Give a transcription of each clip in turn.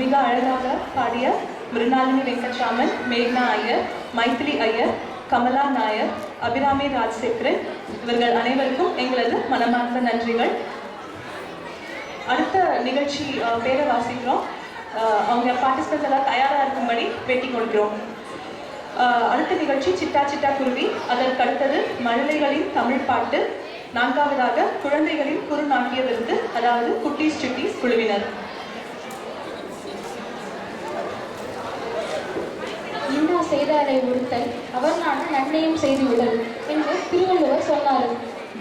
மிக அழகாக பாடிய மிருணாலினி வெங்கட்ராமன் மேக்னா ஐயர் மைத்திலி ஐயர் கமலா நாயர் அபிராமி ராஜசேகரன் இவர்கள் அனைவருக்கும் எங்களது மனமார்ந்த நன்றிகள். அடுத்த நிகழ்ச்சி பேரை வாசிக்கிறோம். அவங்க பார்ட்டிசிபென்ட்ஸ் எல்லாம் தயாராக இருக்கும்படி வேட்டி கொடுக்கிறோம். அடுத்த நிகழ்ச்சி சிட்டா சிட்டா குருவி. அதற்கு அடுத்தது மழலைகளின் தமிழ் பாட்டு. நான்காவதாக குழந்தைகளின் குறுநாட்டிய விருது அதாவது குட்டீஸ் சிட்டீஸ் குழுவினர். செய்தாரை ஒருத்தல் அவர் நான் நன்மையும் செய்து விடல் என்று திருவள்ளுவர் சொன்னார்.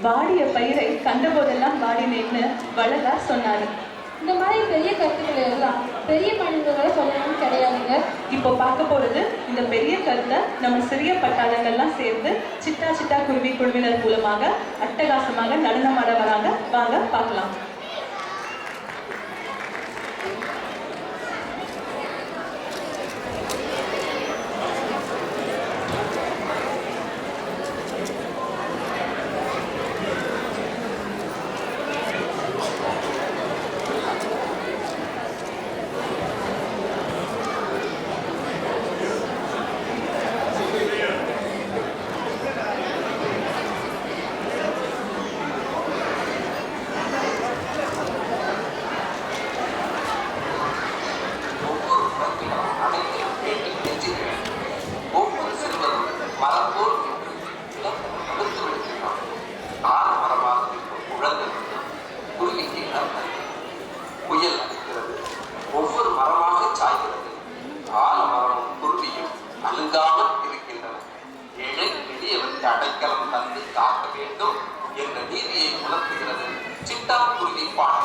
வாடிய பயிரை கண்டபோதெல்லாம் வாடினேன்னு வள்ளலார் சொன்னாரு. இந்த மாதிரி பெரிய கருத்துக்களை எல்லாம் பெரிய மனிதர்களை சொல்லணும்னு கிடையாதுங்க. இப்போ பார்க்க போறது இந்த பெரிய கருத்தை நம்ம சிறிய பட்டாளங்கள்லாம் சேர்ந்து சிட்டா சிட்டா குருவி குழுவினர் மூலமாக அட்டகாசமாக நடனமாட வராங்க வாங்க பார்க்கலாம். எளியவருக்கு அடைக்கலம் தந்து காக்க வேண்டும் என்ற நீதியை உணர்த்துகிறது. சிட்டாக்குருவி பாட்டு